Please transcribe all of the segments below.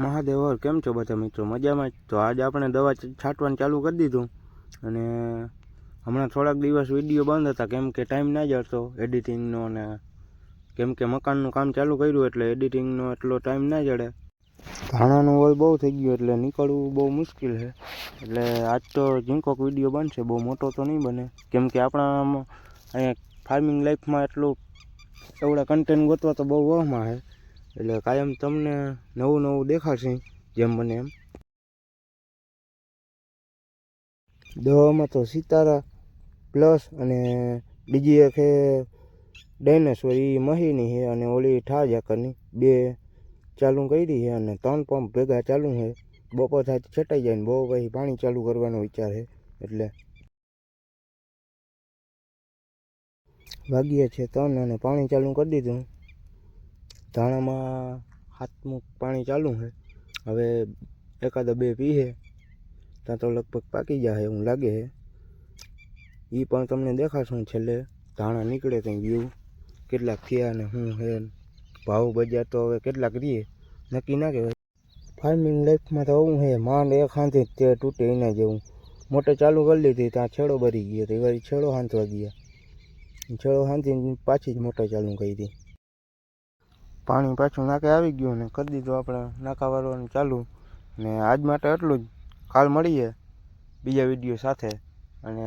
મહાદેવર કેમ છો બધા મિત્રો? મજામાં? તો આજે આપણે દવા છાંટવાનું ચાલુ કરી દીધું. અને હમણાં થોડાક દિવસ વીડિયો બંધ હતા, કેમ કે ટાઈમ ના જતો એડિટિંગનો અને કેમ કે મકાનનું કામ ચાલુ કર્યું એટલે એડિટિંગનો એટલો ટાઈમ ના જડે. ધાણાનું ઓલ બહુ થઈ ગયું એટલે નીકળવું બહુ મુશ્કેલ છે. એટલે આજ તો ઝીંકોક વીડિયો બનશે, બહુ મોટો તો નહીં બને. કેમ કે આપણા અહીંયા ફાર્મિંગ લાઈફમાં એટલું એવડા કન્ટેન્ટ ગોતવા તો બહુ વહમાં છે. એટલે કાયમ તમને નવું નવું દેખાડશે જેમ બને એમ. દવામાં તો સિતારા પ્લસ અને બીજી એક ડાયનાસોર એ મહીની છે અને ઓલી ઠા જાકરની બે ચાલુ કરી છે અને ત્રણ પંપ ભેગા ચાલુ છે. બપોર થાય છટાઈ જાય ને બહુ પછી પાણી ચાલુ કરવાનો વિચાર છે એટલે. વાગ્યા છે ત્રણ અને પાણી ચાલુ કરી દીધું. ધાણામાં હાથમું પાણી ચાલુ છે. હવે એકાદા બે પીએ ત્યાં તો લગભગ પાકી જાય એવું લાગે છે. એ પણ તમને દેખાશું છેલ્લે ધાણા નીકળે ત્યાં વ્યૂ કેટલાક થયા ને શું છે ભાવ બજાર તો હવે કેટલાક રહીએ નક્કી ના કહેવાય. ફાર્મિંગ લાઈફમાં તો આવું છે. માંડ એક હાંથી તે તૂટે એના જેવું. મોટર ચાલુ કરી લીધી, ત્યાં છેડો ભરી ગયો. તો એ છેડો હાંથવા ગયા. છેડો હાંથી પાછી જ મોટર ચાલુ કરી હતી પાણી પાછું નાકે આવી ગયું ને કરી દીધું આપણે નાકા વાળવાનું ચાલુ. ને આજ માટે એટલું જ. કાલ મળીએ બીજા વીડિયો સાથે. અને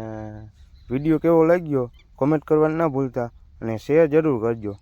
વીડિયો કેવો લાગ્યો કોમેન્ટ કરવાનું ના ભૂલતા. અને શેર જરૂર કરજો.